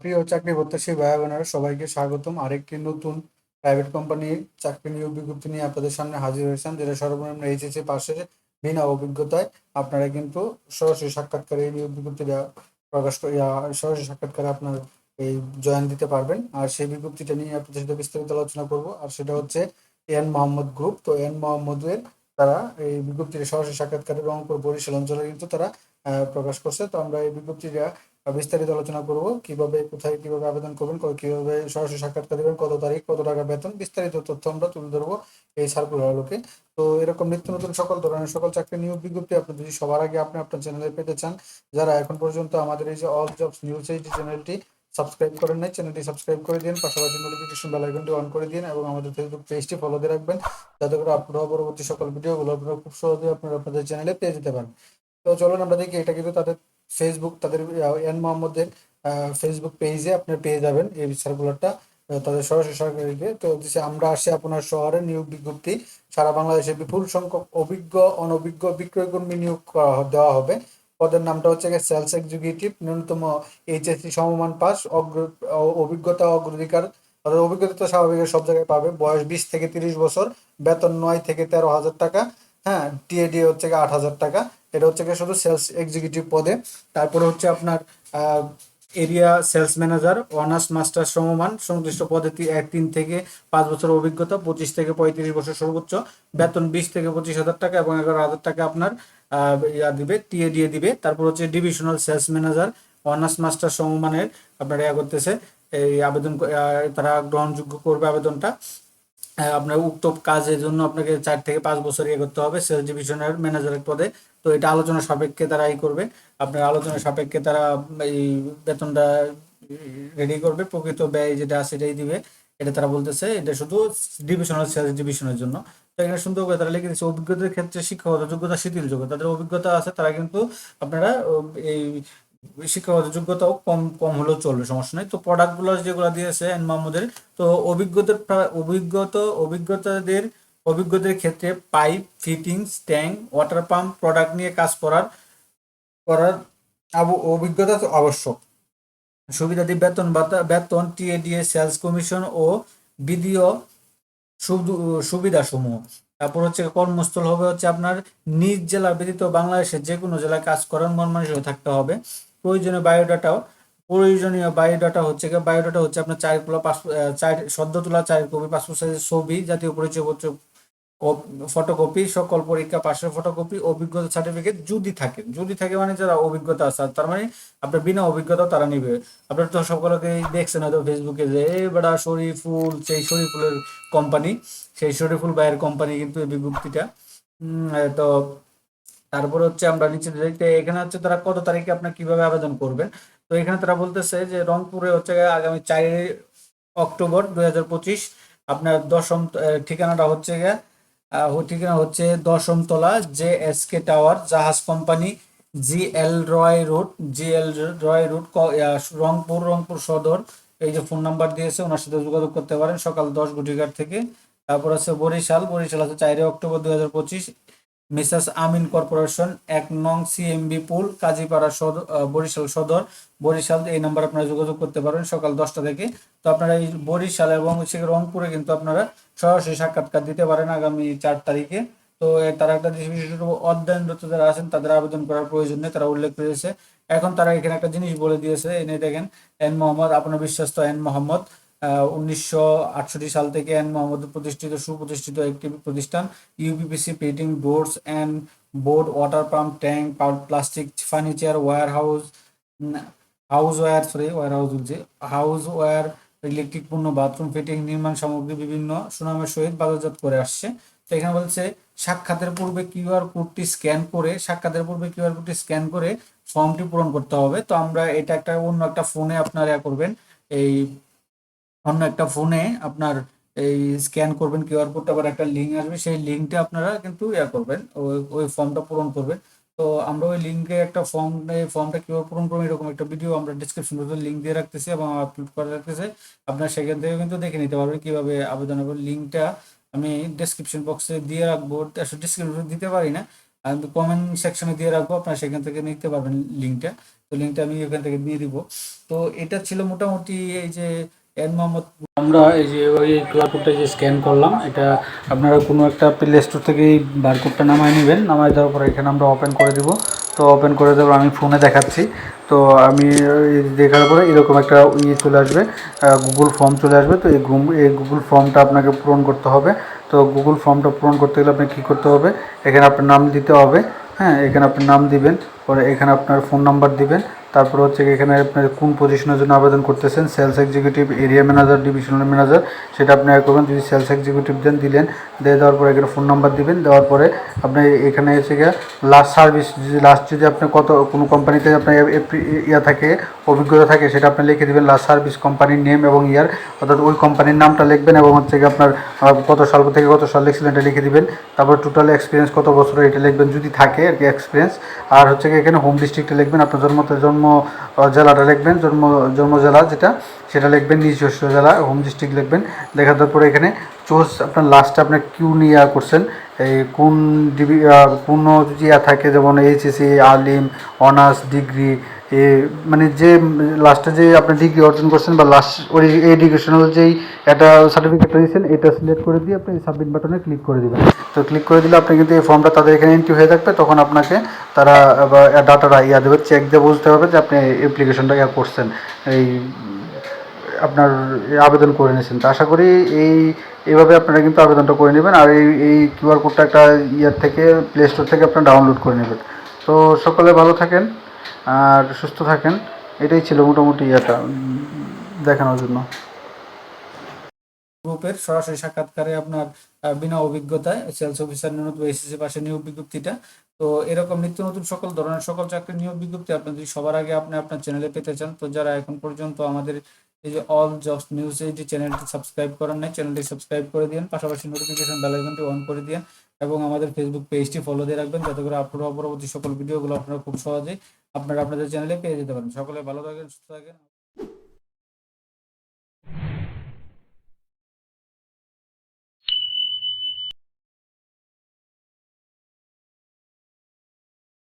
প্রিয় চাকরি প্রত্যাশী ভাই বোনেরা, সবাইকে স্বাগতম। আরেকটি নতুন প্রাইভেট কোম্পানির চাকরি নিয়োগ বিজ্ঞপ্তি নিয়ে আপনাদের সামনে হাজির হয়েছেন, যেটা সর্বনিম্ন এইচএসসি পাশের বিনা অভিজ্ঞতায় আপনারা কিন্তু সরাসরি সাক্ষাৎকারে এই নিয়োগ বিজ্ঞপ্তিটা প্রকাশ সরাসরি সাক্ষাৎকারে আপনার এই জয়েন দিতে পারবেন। আর সেই বিজ্ঞপ্তিটা নিয়ে আপনাদের সাথে বিস্তারিত আলোচনা করব। আর সেটা হচ্ছে এন মোহাম্মদ গ্রুপ তো এন মোহাম্মদের তারা এই বিজ্ঞপ্তিটা সরাসরি সাক্ষাৎকারে রংপুর বরিশাল অঞ্চলে কিন্তু তারা প্রকাশ করছে। তো আমরা এই বিজ্ঞপ্তিটা বিস্তারিত আলোচনা করব, কীভাবে, কোথায়, কীভাবে আবেদন করবেন কীভাবে সরাসরি সাক্ষাৎকার দেবেন, কত তারিখ, কত টাকা বেতন, বিস্তারিত তথ্য আমরা তুলে ধরবো এই সার্কুলার আলোকে। তো এরকম নিত্য নতুন সকল ধরনের সকল চাকরি নিয়োগ বিজ্ঞপ্তি আপনি যদি সবার আগে আপনি আপনার চ্যানেলে পেতে চান, যারা এখন পর্যন্ত আমাদের এই যে অল জবস নিউজ এই যে চ্যানেলটি সাবস্ক্রাইব করেন নাই চ্যানেলটি সাবস্ক্রাইব করে দিন, পাশাপাশি নোটিফিকেশন বেল আইকনটি অন করে দিন এবং আমাদের ফেসবুক পেজটি ফলো দিয়ে রাখবেন, যাতে করে আপলোড হওয়া পরবর্তী সকল ভিডিওগুলো আপনারা খুব সহজে আপনারা আপনাদের চ্যানেলে পেয়ে যেতে পারেন। তো চলুন আমরা দেখি এটা কিন্তু তাদের ফেসবুক তাদের এন মোহাম্মদের ফেসবুক পেজে আপনার পেয়ে যাবেন এই সার্কুলারটা তাদের সরাসরি সরকারিকে। তো দিছে, আমরা আসি আপনার শহরে নিয়োগ বিজ্ঞপ্তি। সারা বাংলাদেশে বিপুল সংখ্যক অভিজ্ঞ, অনভিজ্ঞ বিক্রয় কর্মী নিয়োগ দেওয়া হবে। পদের নামটা হচ্ছে সেলস এক্সিকিউটিভ, ন্যূনতম এইচএসসি সমমান পাস, অগ্র অভিজ্ঞতা, অগ্রাধিকার। তাদের অভিজ্ঞতা তো স্বাভাবিক, সব জায়গায় পাবে। বয়স বিশ থেকে তিরিশ বছর, বেতন নয় থেকে তেরো হাজার টাকা হ্যাঁ টিএডি হচ্ছে আট হাজার টাকা। এটা হচ্ছে গিয়ে শুধু সেলস এক্সিকিউটিভ পদে। তারপরে হচ্ছে আপনার area sales manager honours master সমমান, সংশ্লিষ্ট পদে তিন থেকে পাঁচ বছর অভিজ্ঞতা, পঁচিশ থেকে পঁয়ত্রিশ বছর সর্বোচ্চ, বেতন বিশ থেকে পঁচিশ হাজার টাকা এবং এগারো হাজার টাকা আপনার ইয়া দিবে টিএ দিয়ে দিবে। তারপর হচ্ছে divisional sales manager honours master সমমানের আপনার ইয়া করতেছে, এই আবেদন তারা গ্রহণযোগ্য করবে আবেদনটা। আপনার উক্ত কাজের জন্য আপনাকে চার থেকে পাঁচ বছর ইয়ে করতে হবে সেলস ডিভিশনের ম্যানেজারের পদে। তো এটা আলোচনা সাপেক্ষে তারা ই করবে। আপনার আলোচনা সাপেক্ষে তারা এই বেতনটা রেডি করবে, প্রকৃত ব্যয় যেটা আছে সেটাই দিবে। এটা তারা বলতেছে, এটা শুধু ডিভিশনাল সেলস ডিভিশনের জন্য। তো এখানে সুন্দর করে তারা লিখে দিচ্ছে অভিজ্ঞতার ক্ষেত্রে শিক্ষাগত যোগ্যতা, শিথিল যোগ্য তাদের অভিজ্ঞতা আছে, তারা কিন্তু আপনারা এই শিক্ষাগত যোগ্যতাও কম কম হলেও চলবে, সমস্যা নেই। তো প্রোডাক্টগুলো যেগুলো দিয়েছে এন মাহমুদের, তো অভিজ্ঞতার অভিজ্ঞতা, অভিজ্ঞতাদের, অভিজ্ঞতার ক্ষেত্রে pipe fittings tank water pump product নিয়ে কাজ করার করার অভিজ্ঞতা তো আবশ্যক। সুবিধাদি বেতন বেতন টিএডিএ সেলস কমিশন ও বিডিও সুবিধা সমূহ তারপর হচ্ছে কর্মস্থল হবে হচ্ছে আপনার নিজ জেলা ব্যতীত বাংলাদেশের যে কোনো জেলায় কাজ করার মন মানসিক থাকতে হবে। প্রয়োজনীয় বায়োডাটাও, প্রয়োজনীয় বায়োডাটা হচ্ছে বায়োডাটা হচ্ছে আপনার চার তোলা পাসপোর্ট চার সদ্য তোলা চার কপি, পাসপোর্ট সাইজের ছবি, জাতীয় পরিচয়পত্র ফটোকপি, সকল পরীক্ষা, পাশের ফটোকপি, অভিজ্ঞতা সার্টিফিকেট যদি থাকে যদি থাকে মানে যারা অভিজ্ঞতা আছে তার মানে আপনার বিনা অভিজ্ঞতা তারা নিবে। আপনার তো সকলকে দেখছেন হয়তো ফেসবুকে যে এই বেড়া শরীফুল সেই শরীফুলের কোম্পানি সেই শরীফুল ভাইয়ের কোম্পানি কিন্তু এই বিজ্ঞপ্তিটা। তো তারপর হচ্ছে আমরা নিচে দেখতে, এখানে হচ্ছে তারা কত তারিখে আপনার কীভাবে আবেদন করবেন তো এখানে তারা বলতেছে যে রংপুরে হচ্ছে আগামী চারই অক্টোবর দুই হাজার পঁচিশ আপনার দশম ঠিকানাটা হচ্ছে ঠিকানা হচ্ছে দশম তলা জে এস কে টাওয়ার, জাহাজ company, G L Roy road, G L Roy road Rangpur Rangpur Sadar. এই যে ফোন নাম্বার দিয়েছে, ওনার সাথে যোগাযোগ করতে পারেন সকাল দশ ঘটিকার থেকে। তারপর আছে বরিশাল বরিশাল আছে চারই অক্টোবর দুই হাজার পঁচিশ। মিসেস আমিন কর্পোরেশন, এক নং সিএমবি পুল, কাজীপাড়া সদর বরিশাল সদর। বরিশাল এই নাম্বার আপনারা যোগাযোগ করতে পারেন সকাল দশটা থেকে। তো আপনারা এই বরিশাল এবং হচ্ছে রংপুরে কিন্তু আপনারা সরাসরি সাক্ষাৎকার দিতে পারেন আগামী চার তারিখে। তো তারা একটা বিশেষত অধ্যয়নরত যারা আছেন, তাদের আবেদন করার প্রয়োজন নেই, তারা উল্লেখ করেছে। এখন তারা এখানে একটা জিনিস বলে দিয়েছে এনে দেখেন এন মোহাম্মদ, আপনার বিশ্বস্ত এন মোহাম্মদ। উনিশশো আটষট্টি সাল থেকে এন মোহাম্মদ প্রতিষ্ঠিত, সুপ্রতিষ্ঠিত একটি প্রতিষ্ঠান UPPC পেটিং boards and board water pump tank plastic furniture ware house house ware sorry ware house বলছি হাউস ওয়্যার ইলেকট্রিক পণ্য বাথরুম ফিটিং নির্মাণ সামগ্রী বিভিন্ন সুনামের সহিত বাজারজাত করে আসছে। তো এখানে বলছে, সাক্ষাতের পূর্বে কিউআর কোডটি স্ক্যান করে, সাক্ষাতের পূর্বে কিউআর কোডটি স্ক্যান করে ফর্মটি পূরণ করতে হবে। তো আমরা এটা একটা অন্য একটা ফোনে আপনারা করবেন, এই অন্য একটা ফোনে আপনার এই স্ক্যান করবেন কিউআর কোডটা আবার একটা লিঙ্ক আসবে, সেই লিঙ্কটা আপনারা কিন্তু ইয়া করবেন, ওই ওই ফর্মটা পূরণ করবেন। তো আমরা ওই লিঙ্কে একটা ফর্ম ফর্মটা কীভাবে পূরণ করবেন এরকম একটা ভিডিও আমরা ডিসক্রিপশন বক্সে লিঙ্ক দিয়ে রাখতেছি এবং আপলোড করে রাখতেছি। আপনারা সেখান থেকে কিন্তু দেখে নিতে পারবেন কীভাবে আবেদন হবে লিঙ্কটা আমি ডেসক্রিপশন বক্সে দিয়ে রাখব, আসলে ডিসক্রিপশন দিতে পারি না কমেন্ট সেকশনে দিয়ে রাখব, আপনারা সেখান থেকে নিতে পারবেন লিঙ্কটা তো লিঙ্কটা আমি ওখান থেকে দিয়ে দিব। তো এটা ছিল মোটামুটি এই যে আমরা এই যে ওই কিউআর কোডটা যে স্ক্যান করলাম, এটা আপনারা কোনো একটা প্লে স্টোর থেকে এই বারকোডটা নামায় নেবেন। নামায় দেওয়ার পরে এখানে আমরা ওপেন করে দিব। তো ওপেন করে দেওয়ার আমি ফোনে দেখাচ্ছি। তো আমি দেখার পরে এরকম একটা ইয়ে চলে আসবে গুগল ফর্ম চলে আসবে। তো এই এই গুগল ফর্মটা আপনাকে পূরণ করতে হবে। তো গুগল ফর্মটা পূরণ করতে গেলে আপনাকে কী করতে হবে? এখানে আপনার নাম দিতে হবে। হ্যাঁ এখানে আপনার নাম দিবেন। পরে এখানে আপনার ফোন নাম্বার দিবেন। তারপর হচ্ছে এখানে আপনার কোন পজিশনের জন্য আবেদন করতেছেন? Sales executive area manager divisional manager সেটা আপনি করবেন। যদি সেলস এক্সিকিউটিভ দেন, দিলেন, দিয়ে দেওয়ার পরে এখানে ফোন নাম্বার দিবেন, দেওয়ার পরে আপনি এখানে এসে গিয়ে লাস্ট সার্ভিস যদি লাস্ট যদি আপনি কত, কোনো কোম্পানিতে আপনার ইয়া থাকে, অভিজ্ঞতা থাকে, সেটা আপনি লিখে দেবেন লাস্ট সার্ভিস কোম্পানির নেম এবং ইয়ার অর্থাৎ ওই কোম্পানির নামটা লিখবেন এবং হচ্ছে কি আপনার কত সাল থেকে কত সাল লিখছিলেন এটা লিখে দিবেন। তারপর টোটাল এক্সপিরিয়েন্স কত বছরের এটা লিখবেন, যদি থাকে আর কি এক্সপিরিয়েন্স আর হচ্ছে এখানে হোম ডিস্ট্রিক্টে লিখবেন, আপনার জন্ম জন্ম জেলাটা লিখবেন, জন্ম জন্ম জেলা যেটা, সেটা লিখবেন, নিজস্ব জেলা, হোম ডিস্ট্রিক্ট লিখবেন। লেখা দেওয়ার পরে এখানে চোজ আপনার লাস্টে আপনার কিউ নিয়ে করছেন, এই কোন ডিবি কোনো যদি থাকে, যেমন এইচএসি আলিম অনার্স ডিগ্রি এ মানে যে লাস্টে যে আপনি ডিগ্রি অর্জন করছেন বা লাস্ট ওই এডুকেশনাল যেই একটা সার্টিফিকেটটা দিয়েছেন, এটা সিলেক্ট করে দিয়ে আপনি সাবমিট বাটনে ক্লিক করে দিবেন। তো ক্লিক করে দিলে আপনি কিন্তু এই ফর্মটা তাদের এখানে এন্ট্রি হয়ে থাকবে, তখন আপনাকে তারা ডাটাটা ইয়া দেবে চেক দিয়ে বুঝতে হবে যে আপনি অ্যাপ্লিকেশনটা ইয়া করছেন, এই আপনার আবেদন করে নিয়েছেন। তো আশা করি এই, এইভাবে আপনারা কিন্তু আবেদনটা করে নেবেন, আর এই এই কিউআর কোডটা একটা ইয়ার থেকে প্লে স্টোর থেকে আপনারা ডাউনলোড করে নেবেন। তো সকলে ভালো থাকেন। আর সুস্থ থাকেন, এটাই ছিল মোটামুটি ইয়েটা দেখানোর জন্য। গ্রুপের সরাসরি সাক্ষাৎকারে আপনার বিনা অভিজ্ঞতায় সেলস অফিসার ন্যূনতম এসএসসি পাশে নিয়োগ বিজ্ঞপ্তিটা। তো এরকম নিত্য নতুন সকল ধরনের সকল চাকরির নিয়োগ বিজ্ঞপ্তি আপনি যদি সবার আগে আপনি আপনার চ্যানেলে পেতে চান, তো যারা এখন পর্যন্ত আমাদের এই যে অল জবস নিউজ এই যে চ্যানেলটি সাবস্ক্রাইব করেন নাই, চ্যানেলটি সাবস্ক্রাইব করে দিন পাশাপাশি নোটিফিকেশন বেল আইকনটি অন করে দিন এবং আমাদের ফেসবুক পেজটি ফলো দিয়ে রাখবেন, যাতে করে হওয়া পরবর্তী সকল ভিডিওগুলো আপনারা খুব সহজেই আপনারা আপনাদের চ্যানেলে পেয়ে যেতে পারেন। সকলে ভালো থাকেন সুস্থ থাকেন।